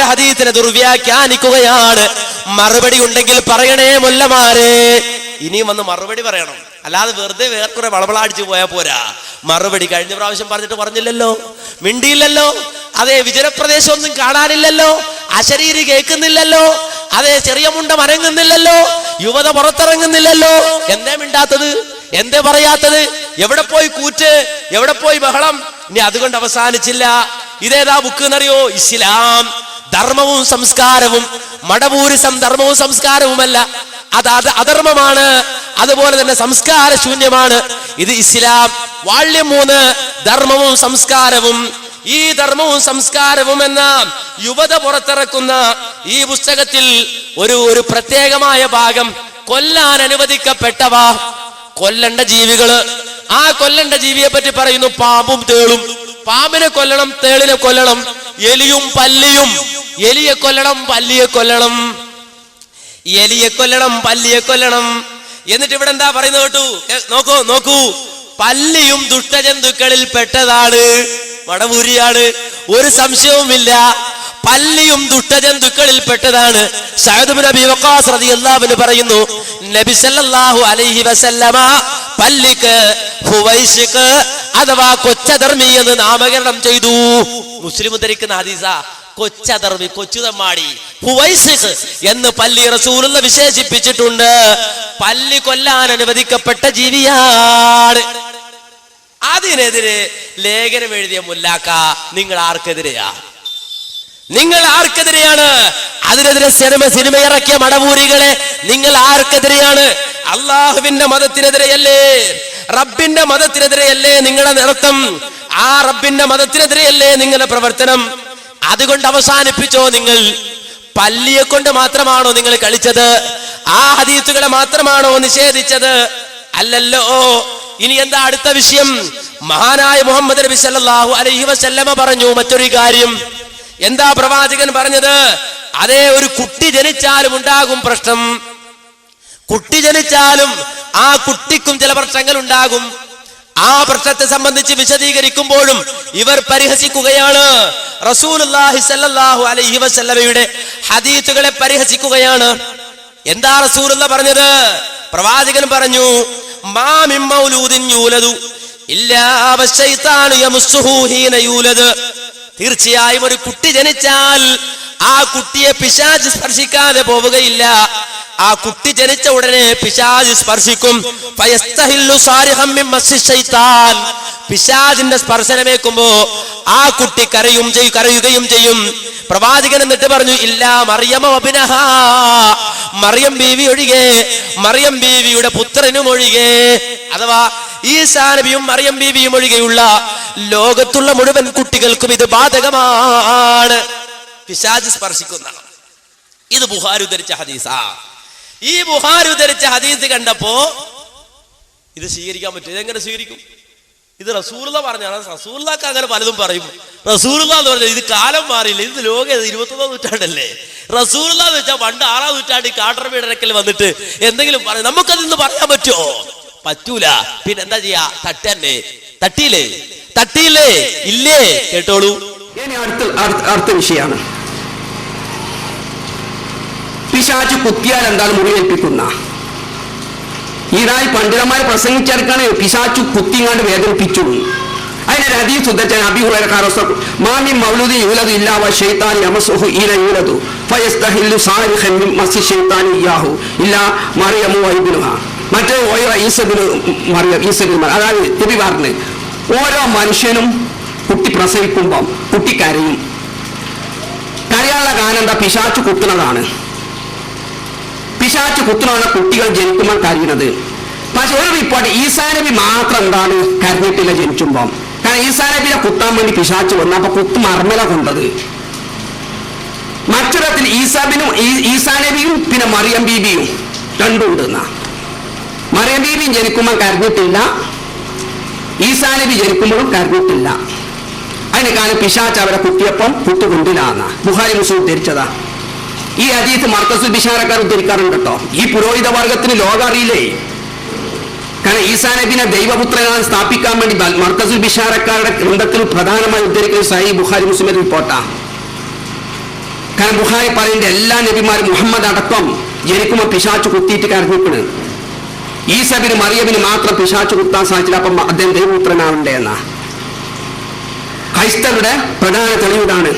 ഹദീത്തിനെ ദുർവ്യാഖ്യാനിക്കുകയാണ്. മറുപടി ഉണ്ടെങ്കിൽ പറയണേ മുല്ലമാരെ. ഇനിയും വന്ന് മറുപടി പറയണം. അല്ലാതെ വെറുതെ വേറെ കുറെ വളവളാടിച്ചു പോയാ പോരാ. മറുപടി കഴിഞ്ഞ പ്രാവശ്യം പറഞ്ഞിട്ട് പറഞ്ഞില്ലല്ലോ. മിണ്ടിയില്ലല്ലോ. അതെ വിജനപ്രദേശം ഒന്നും കാണാനില്ലല്ലോ. അശരീരി കേൾക്കുന്നില്ലല്ലോ. അതെ ചെറിയ മുണ്ട മരങ്ങുന്നില്ലല്ലോ. യുവത പുറത്തിറങ്ങുന്നില്ലല്ലോ. എന്തേ മിണ്ടാത്തത്? എന്തേ പറയാത്തത്? എവിടെ പോയി കൂറ്റ്? എവിടെ പോയി ബഹളം? ഇനി അതുകൊണ്ട് അവസാനിച്ചില്ല. ഇതേതാ ബുക്ക് എന്നറിയോ? ഇസ്ലാം. ധർമ്മവും സംസ്കാരവും മടപൂരിസം ധർമ്മവും സംസ്കാരവുമല്ല. അത് അത് അധർമ്മമാണ്. അതുപോലെ തന്നെ സംസ്കാര ശൂന്യമാണ് ഇത് ഇസ്ലാം. വാള്യം മൂന്ന് ധർമ്മവും സംസ്കാരവും. ഈ ധർമ്മവും സംസ്കാരവും എന്ന യുവത പുറത്തിറക്കുന്ന ഈ പുസ്തകത്തിൽ ഒരു ഒരു പ്രത്യേകമായ ഭാഗം കൊല്ലാൻ അനുവദിക്കപ്പെട്ടവ കൊല്ലണ്ട ജീവികൾ. ആ കൊല്ലണ്ട ജീവിയെ പറ്റി പറയുന്നു പാമ്പും തേളും. പാമ്പിനെ കൊല്ലണം തേളിനെ കൊല്ലണം. എലിയും പല്ലിയും എലിയെ കൊല്ലണം പല്ലിയെ കൊല്ലണം. എലിയെ കൊല്ലണം പല്ലിയെ കൊല്ലണം. എന്നിട്ട് ഇവിടെ എന്താ പറയുന്നത് കേട്ടു? നോക്കൂ നോക്കൂ. പല്ലിയും ദുഷ്ടജന്തുക്കളിൽ പെട്ടതാണ്. വടവൂരിയാണ് ഒരു സംശയവുമില്ല. പല്ലിയും ദുഷ്ടജന്തുക്കളിൽ പെട്ടതാണ്. പറയുന്നു നബി സല്ലല്ലാഹു അലൈഹി വസല്ലമ പല്ലിക്ക് ഹുവൈസിക്ക് അഥവാ കൊച്ചധർമ്മി എന്ന് നാമകരണം ചെയ്തു. മുസ്ലിം ഉദ്ധരിക്കുന്ന ഹദീസ. കൊച്ചധർമ്മി കൊച്ചുതമ്മാടി. എന്ന് പല്ലി റസൂലുള്ള വിശേഷിപ്പിച്ചിട്ടുണ്ട്. പല്ലി കൊല്ലാൻ അനുവദിക്കപ്പെട്ട ജീവിയാണ് അതിനെതിരെ ലേഖനം എഴുതിയ മുല്ലാക്ക നിങ്ങൾ ആർക്കെതിരെയാ നിങ്ങൾ ആർക്കെതിരെയാണ് അതിനെതിരെ സിനിമ സിനിമ ഇറക്കിയ മടപൂരികളെ നിങ്ങൾ ആർക്കെതിരെയാണ് അള്ളാഹുവിന്റെ മതത്തിനെതിരെയല്ലേ? റബ്ബിന്റെ മതത്തിനെതിരെയല്ലേ നിങ്ങളുടെ നൃത്തം ആ റബ്ബിന്റെ മതത്തിനെതിരെയല്ലേ നിങ്ങളുടെ പ്രവർത്തനം? അതുകൊണ്ട് അവസാനിപ്പിച്ചോ നിങ്ങൾ. പല്ലിയെ കൊണ്ട് മാത്രമാണോ നിങ്ങൾ കളിച്ചത്? ആ ഹദീസുകളെ മാത്രമാണോ നിഷേധിച്ചത്? അല്ലല്ലോ. ഇനി എന്താ അടുത്ത വിഷയം? മഹാനായ മുഹമ്മദ് നബി സല്ലല്ലാഹു അലൈഹി വസല്ലമ പറഞ്ഞു മറ്റൊരു കാര്യം. എന്താ പ്രവാചകൻ പറഞ്ഞത്? അതേ ഒരു കുട്ടി ജനിച്ചാലും ഉണ്ടാകും പ്രശ്നം. കുട്ടി ജനിച്ചാലും ആ കുട്ടിക്കും ചില പ്രശ്നങ്ങൾ ഉണ്ടാകും. ആ പ്രശ്നത്തെ സംബന്ധിച്ച് വിശദീകരിക്കുമ്പോഴും ഇവർ പരിഹസിക്കുകയാണ്. റസൂലുള്ളാഹി സല്ലല്ലാഹു അലൈഹി ഹദീസുകളെ പരിഹസിക്കുകയാണ്. എന്താ റസൂലുള്ള പറഞ്ഞത്? പ്രവാചകൻ പറഞ്ഞു മൗലൂദിൻ യൂലദു ഇല്ലാ തീർച്ചയായും ഒരു കുട്ടി ജനിച്ചാൽ ആ കുട്ടിയെ പിശാച്ച് സ്പർശിക്കാതെ പോവുകയില്ല. ആ കുട്ടി ജനിച്ച ഉടനെ പിശാജ് സ്പർശിക്കും. പിശാജിന്റെ സ്പർശനമേക്കുമ്പോ ആ കുട്ടി കരയും ചെയ്യും കരയുകയും ചെയ്യും. പ്രവാചകൻ എന്നിട്ട് പറഞ്ഞു ഇല്ല മറിയം മറിയം ബീവി ഒഴികെ മറിയം ബീവിയുടെ പുത്രനും ഒഴികെ. അഥവാ ഈസാ നബിയും മറിയം ബീവിയും ഒഴികെയുള്ള ലോകത്തുള്ള മുഴുവൻ കുട്ടികൾക്കും ഇത് ബാധകമാണ്. പിശാജ് സ്പർശിക്കുന്നതാണ്. ഇത് ബുഹാരി ഉദ്ധരിച്ച ഹദീസാ. ഈ ബുഹാർ ഉദ്ധരിച്ച ഹദീസ് കണ്ടപ്പോ ഇത് സ്വീകരിക്കാൻ പറ്റും ഇതെങ്ങനെ സ്വീകരിക്കും? ഇത് റസൂർല പറഞ്ഞാണ് റസൂർലാക്ക് അങ്ങനെ പലതും പറയും. റസൂർല എന്ന് പറഞ്ഞാൽ ഇത് കാലം മാറിയില്ല? ഇത് ലോകം ഇരുപത്തൊന്നാം നൂറ്റാണ്ടല്ലേ? റസൂർല എന്ന് വെച്ചാൽ പണ്ട് ആറാം നൂറ്റാണ്ടിൽ വീടരക്കൽ വന്നിട്ട് എന്തെങ്കിലും പറയും. നമുക്കതിന്ന് പറയാൻ പറ്റുമോ? പറ്റൂല. പിന്നെ എന്താ ചെയ്യാ? തട്ടന്നെ. തട്ടിയില്ലേ? തട്ടിയില്ലേ? ഇല്ലേ? കേട്ടോളൂ. ഇനി അടുത്ത- അടുത്ത വിഷയമാണ്. പിശാച് കുത്തിയാൽ എന്താണ് മുറിവേൽപ്പിക്കുന്ന ഈടായി പണ്ഡിതന്മാർ പ്രസംഗിച്ചെടുക്കാണ് പിശാച്ചു കുത്തിങ്ങാണ്ട് വേദനിപ്പിച്ചു അതിന് ഹദീസ് ഉദ്ധരിച്ചാൽ അബി ഹുറൈറ ഖാറസ മാമി മൗലൂദി യൂലദു ഇല്ലാ വ ശൈത്താൻ യമസുഹു മിൻ മറ്റേ ഓരോ ഈസബിന് മറിയം ഈസബിന് അതായത് തിരി പറഞ്ഞ് ഓരോ മനുഷ്യനും കുട്ടി പ്രസവിക്കുമ്പം കുട്ടി കരയും. കരയാനുള്ള കാരണം എന്താ? പിശാച്ചു കുത്തുന്നതാണ്. പിശാച്ച് കുത്തുന്ന കുട്ടികൾ ജനിക്കുമ്പോൾ കരയുന്നത്. പക്ഷെ ഒരു റിപ്പോർട്ട് ഈസാനബി മാത്രം എന്താണ് കരഞ്ഞിട്ടില്ല ജനിച്ചുമ്പോൾ കാരണം ഈസാ നബിയെ കുത്താൻ വേണ്ടി പിശാച്ച് വന്നു. അപ്പൊ കുത്ത് മർമ്മല കൊണ്ടത്. മറ്റൊരത്തിൽ ഈസാബിനും ഈസാനബിയും ഈസാ നബിയും പിന്നെ മറിയം ബീബിയും രണ്ടും ഉണ്ട് മറിയം ബീബിയും ജനിക്കുമ്പോൾ കരഞ്ഞിട്ടില്ല. ഈസാനബി ജനിക്കുമ്പോഴും കരഞ്ഞിട്ടില്ല. അതിന് കാരണം പിശാച്ച് അവരെ കുത്തിയപ്പം കുത്തുകൊണ്ടിലാന്ന ബുഹാരി മുസ്ലിം ധരിച്ചതാ. ഈ അജീത്ത് മർക്കസ് ബിഷാരക്കാർ ഉദ്ധരിക്കാറുണ്ട് കേട്ടോ. ഈ പുരോഹിത വർഗത്തിന് ലോകം അറിയില്ലേ? കാരണം ഈസാ നബിനെ ദൈവപുത്രനാണ് സ്ഥാപിക്കാൻ വേണ്ടി മർക്കസ് ബിഷാരക്കാരുടെ ഗ്രന്ഥത്തിൽ പ്രധാനമായി ഉദ്ധരിക്കുന്ന സഹി ബുഖാരി മുസ്ലിം റിപ്പോർട്ടാണ് കാരണം ബുഹാരി പറയുന്ന എല്ലാ നബിമാരും മുഹമ്മദ് അടക്കം ജനിക്കുമ്പോൾ പിശാച്ച് കുത്തിയിട്ട് കരഞ്ഞിക്കണ് ഈ സബിന് മറിയബിന് മാത്രം പിശാച്ച് കുത്താൻ സാധിച്ചില്ല. അപ്പം അദ്ദേഹം ദൈവപുത്രനാവണ്ടേ എന്നാ. ക്രൈസ്തവരുടെ പ്രധാന തെളിവിതാണ്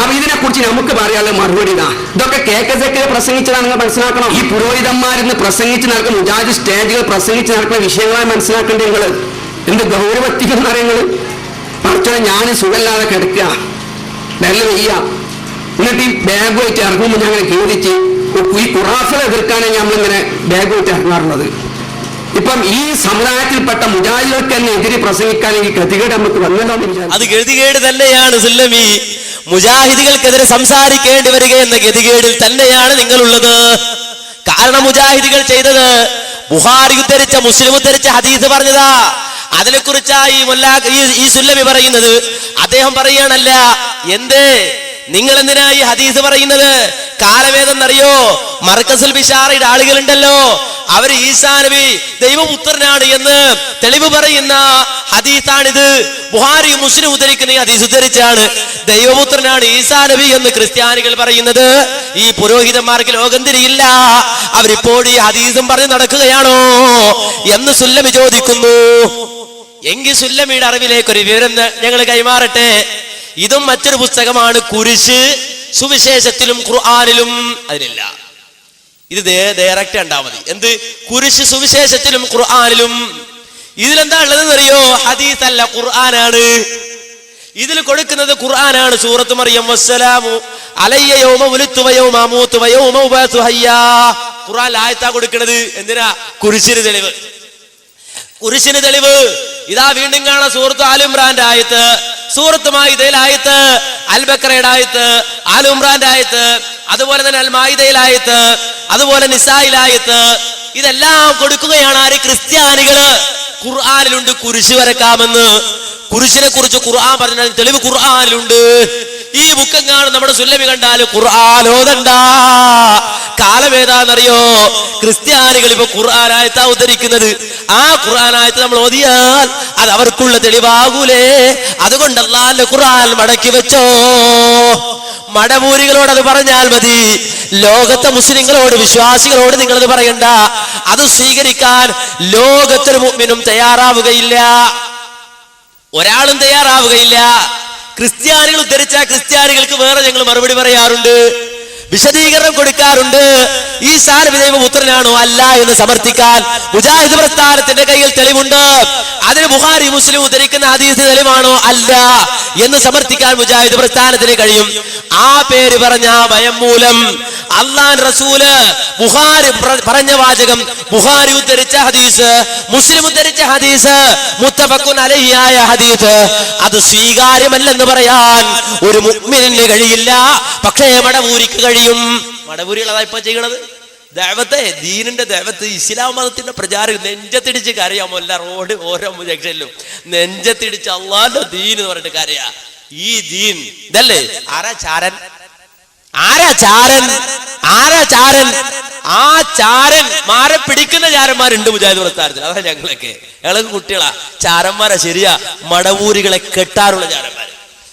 അപ്പൊ ഇതിനെ കുറിച്ച് നമുക്ക് പറയാനുള്ള മറുപടി ഇതാ. ഇതൊക്കെ കെ കെ സെക്കിൽ പ്രസംഗിച്ചതാണ് നിങ്ങൾ മനസ്സിലാക്കണം? ഈ പുരോഹിതന്മാരിന്ന് പ്രസംഗിച്ച് നടക്കുന്ന മുജാജ് സ്റ്റേജുകൾ പ്രസംഗിച്ച് നടക്കുന്ന വിഷയങ്ങളെ മനസ്സിലാക്കേണ്ടത് നിങ്ങൾ എന്ത് ഗൗരവത്തിക്കുന്ന നിങ്ങൾ പഠിച്ചോ ഞാൻ സുഖമില്ലാതെ കിടക്കുക. വെള്ളം വെയ്യ എന്നിട്ട് ഈ ബാഗ് വെച്ച് ഇറങ്ങുമ്പോൾ ഞങ്ങൾ ഖേദിച്ച് ഈ ഖുറാഫിനെ എതിർക്കാനാണ് നമ്മളിങ്ങനെ ബാഗ് വെച്ച് ഇറങ്ങാറുള്ളത്? ഇപ്പം ഈ സമുദായത്തിൽപ്പെട്ട മുജാഹിദുകൾക്ക് തന്നെ എതിരെ പ്രസംഗിക്കാൻ ഈ ഗതികേട് നമുക്ക് വന്നല്ലോ അത് ഗതികേട് തന്നെയാണ് സുല്ലമി. മുജാഹിദികൾക്കെതിരെ സംസാരിക്കേണ്ടി വരിക എന്ന ഗതികേടിൽ തന്നെയാണ് നിങ്ങളുള്ളത്. കാരണം മുജാഹിദികൾ ചെയ്തത് ബുഹാരി ഉദ്ധരിച്ച മുസ്ലിം ഉദ്ധരിച്ച ഹദീദ് പറഞ്ഞതാ. അതിനെ കുറിച്ചാ ഈ മുല്ലാ ഈ സുല്ലമി പറയുന്നത്. അദ്ദേഹം പറയുകയാണല്ല എന്തേ? നിങ്ങൾ എന്തിനാ ഈ ഹദീസ് പറയുന്നത്? കാലവേദം എന്നറിയോ? മർക്കസുൽ ബിഷാറയുടെ ആളുകളുണ്ടല്ലോ. അവർ ഈസാ നബി ദൈവപുത്രനാണ് എന്ന് തെളിവ് പറയുന്ന ഹദീസാണിത്. ബുഹാരി മുസ്ലിം ഉദ്ധരിക്കുന്ന ഈ ഹദീസ് ഉദ്ധരിച്ചാണ് ദൈവപുത്രനാണ് ഈസാ നബി എന്ന് ക്രിസ്ത്യാനികൾ പറയുന്നത്. ഈ പുരോഹിതന്മാർക്ക് ലോകം തിരിയില്ല അവരിപ്പോൾ ഈ ഹദീസും പറഞ്ഞ് നടക്കുകയാണോ എന്ന് സുല്ലമി ചോദിക്കുന്നു. എങ്കിൽ സുല്ലമിയുടെ അറിവിലേക്ക് ഒരു വിവരം ഞങ്ങൾ കൈമാറട്ടെ. ഇതും മറ്റൊരു പുസ്തകമാണ് കുരിശ് സുവിശേഷത്തിലും ഖുർആാനിലും. അതിലില്ല ഇത് ഡയറക്റ്റ് കണ്ടാ മതി. എന്ത്? കുരിശ് സുവിശേഷത്തിലും ഖുർആാനിലും. ഇതിലെന്താ ഉള്ളതെന്ന് അറിയോ ഹദീസ് അല്ല ഖുർആനാണ്. ഇതിൽ കൊടുക്കുന്നത് ഖുർആനാണ്. സൂറത്ത് മറിയം വസ്സലാമു അലയ്യ യൗമ ഉലുത്തു വയൗമ അമൂത്തു വയൗമ ഉബഅസു ഹയ്യാ. ഖുർആൻ ആയത്താ കൊടുക്കുന്നത് എന്തിനാ? കുരിശിന് തെളിവ്. കുരിശിന് തെളിവ്. ഇതാ വീണ്ടും കാണാം സൂറത്ത് ആലുംറാന്റെ ആയത്ത്. സൂറത്ത് മായിതയിലായത്ത് അൽബക്രയുടെ ആയത്ത്. ആലുംറാന്റെ ആയത്ത്. അതുപോലെ തന്നെ അൽ മായിദയിൽ ആയത്ത്. അതുപോലെ നിസായിലായത്ത് ഇതെല്ലാം കൊടുക്കുകയാണ് ആര്? ക്രിസ്ത്യാനികൾ. ഖുർആാനിലുണ്ട് കുരിശ് വരക്കാമെന്ന് കുരിശിനെ കുറിച്ച് ഖുർആൻ പറഞ്ഞാൽ തെളിവ് ഖുർആാനിലുണ്ട്. ഈ ബുക്കെങ്ങാണ് നമ്മുടെ സുല്ലമി കണ്ടാൽ ഖുർആാനോദണ്ട കാലമേതാന്നറിയോ ക്രിസ്ത്യാനികൾ ഇപ്പൊ ഖുർആാനായത്ത ഉദ്ധരിക്കുന്നത്. ആ ഖുർആാനായത്ത് നമ്മൾ ഓതിയാൽ അത് അവർക്കുള്ള തെളിവാകൂലേ. അതുകൊണ്ട് അല്ലാന്റെ ഖുർആൻ മടക്കി വെച്ചോ. മടമൂരികളോട് അത് പറഞ്ഞാൽ മതി. ലോകത്തെ മുസ്ലിങ്ങളോട് വിശ്വാസികളോട് നിങ്ങളത് പറയണ്ട. അത് സ്വീകരിക്കാൻ ലോകത്തൊരു മുമ്പിനും തയ്യാറാവുകയില്ല. ഒരാളും തയ്യാറാവുകയില്ല. ക്രിസ്ത്യാനികൾ ഉദ്ധരിച്ച ക്രിസ്ത്യാനികൾക്ക് വേറെ ഞങ്ങൾ മറുപടി പറയാറുണ്ട്. വിശദീകരണം കൊടുക്കാറുണ്ട്. ഈ സാരവിദൈവ പുത്രനാണോ അല്ല എന്ന് സമർത്ഥിക്കാൻ മുജാഹിദ് പ്രസ്ഥാനത്തിന്റെ കയ്യിൽ തെളിവുണ്ട്. അതിന് ബുഹാരി മുസ്ലിം ഉദ്ധരിക്കുന്ന ഹദീസ് തെളിവാണോ? അല്ല. എന്ന് സമർത്ഥിക്കാൻ മുജാഹിദ് പ്രസ്ഥാനത്തിന് കഴിയും. ആ പേര് പറഞ്ഞ ഭയം മൂലം അള്ളാൻ റസൂൽ ബുഹാരി പറഞ്ഞ വാചകം ബുഹാരി ഉദ്ധരിച്ച ഹദീസ് മുസ്ലിം ഉദ്ധരിച്ച ഹദീസ് മുത്തഫക്കുൻ അലഹിയായ ഹദീസ്. അത് സ്വീകാര്യമല്ലെന്ന് പറയാൻ ഒരു മുഅ്മിനിന് കഴിയില്ല. പക്ഷേ മടവൂരിക്ക് കഴിയും. മടവൂരികൾ ഇപ്പൊ ചെയ്യണത്? ദൈവത്തെ ദീനിന്റെ ദൈവത്ത് ഇസ്ലാം മതത്തിന്റെ പ്രചാരം നെഞ്ചത്തിടിച്ച് കരയാമോ? എല്ലാ റോഡ് ഓരോ ജംഗ്ഷനിലും നെഞ്ചത്തിടിച്ച് അള്ളാന്റെ ദീൻ എന്ന് പറഞ്ഞിട്ട് കരയാ. ഈ ദീൻ ഇതല്ലേ? ആരാ ചാരൻ? ആരാ ചാരൻ? ആരാ ചാരൻ? ആ ചാരൻ മാരെ പിടിക്കുന്ന ചാരന്മാരുണ്ട് മുജാഹിദ് പ്രസ്ഥാനത്തിൽ. അതാ ഞങ്ങളൊക്കെ. ഞങ്ങൾക്ക് കുട്ടികളാ. ചാരന്മാരാ ശരിയാ. മടവൂരികളെ കെട്ടാറുള്ള ചാരന്മാർ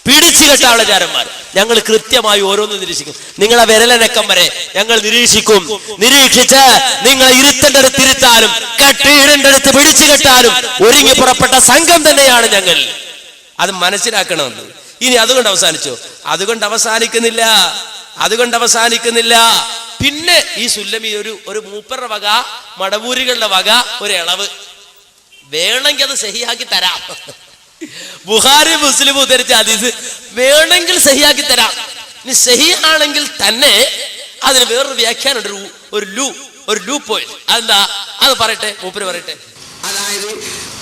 പിടിച്ചു കെട്ടാനുള്ള ചാരന്മാർ ഞങ്ങൾ കൃത്യമായി ഓരോന്ന് നിരീക്ഷിക്കും. നിങ്ങളെ വിരലനക്കം വരെ ഞങ്ങൾ നിരീക്ഷിക്കും. നിരീക്ഷിച്ച് നിങ്ങളെ ഇരുത്തേണ്ടടുത്ത് ഇരുത്താനും കെട്ടിയിടേണ്ടടുത്ത് പിടിച്ചു കെട്ടാനും ഒരുങ്ങി പുറപ്പെട്ട സംഘം തന്നെയാണ് ഞങ്ങൾ. അത് മനസ്സിലാക്കണമെന്ന്. ഇനി അതുകൊണ്ട് അവസാനിച്ചു? അതുകൊണ്ട് അവസാനിക്കുന്നില്ല. അതുകൊണ്ട് അവസാനിക്കുന്നില്ല. പിന്നെ ഈ സുല്ലമി ഒരു ഒരു മൂപ്പറുടെ വക മടവൂരികളുടെ വക ഒരു ഇളവ് വേണമെങ്കിൽ അത് സഹിയാക്കി തരാം. ബുഹാരി മുസ്ലിം ഉദ്ധരിച്ച ഹദീസ് വേണമെങ്കിൽ സഹിയാക്കി തരാം. ഇനി സഹി ആണെങ്കിൽ തന്നെ അതിന് വേറൊരു വ്യാഖ്യാനം ഒരു ഒരു ലൂ ഒരു ലൂ പോയിന്റ് അതെന്താ? അത് പറയട്ടെ മൂപ്പര് പറയട്ടെ. അതായത്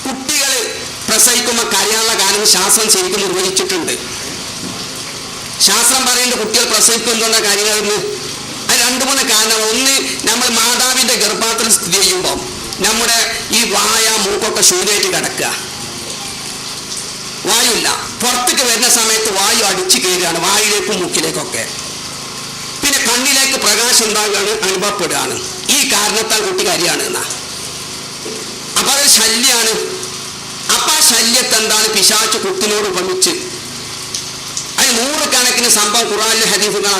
കുട്ടികൾ പ്രസവിക്കുമ്പോൾ കരയാനുള്ള കാര്യം ശാസ്ത്രം ശരിക്കും നിർവഹിച്ചിട്ടുണ്ട്. ശാസ്ത്രം പറയുന്നത് കുട്ടികൾ പ്രസവിക്കുന്നതുകൊണ്ട കാര്യങ്ങളെന്ന് അത് രണ്ടു മൂന്ന് കാരണം ഒന്ന് നമ്മൾ മാതാവിന്റെ ഗർഭപാത്രം സ്ഥിതി ചെയ്യുമ്പോൾ നമ്മുടെ ഈ വായ മൂക്കൊക്കെ ശൂന്യമായിട്ട് കിടക്കുക. വായുല്ല. പുറത്തേക്ക് വരുന്ന സമയത്ത് വായു അടിച്ചു കയറുകയാണ് വായിലേക്കും മൂക്കിലേക്കൊക്കെ. പിന്നെ കണ്ണിലേക്ക് പ്രകാശം ഉണ്ടാകുകയാണ് അനുഭവപ്പെടുകയാണ്. ഈ കാരണത്താൽ കുട്ടി കരിയാണ് എന്നാ. അപ്പൊ അതൊരു ശല്യാണ്. അപ്പൊ ആ ശല്യത്തെ എന്താണ് പിശാച്ച് കുട്ടിനോട് ഉപമിച്ച്? അത് നൂറുകണക്കിന് സംഭവം ഖുറാനിലെ ഹദീസുകൾ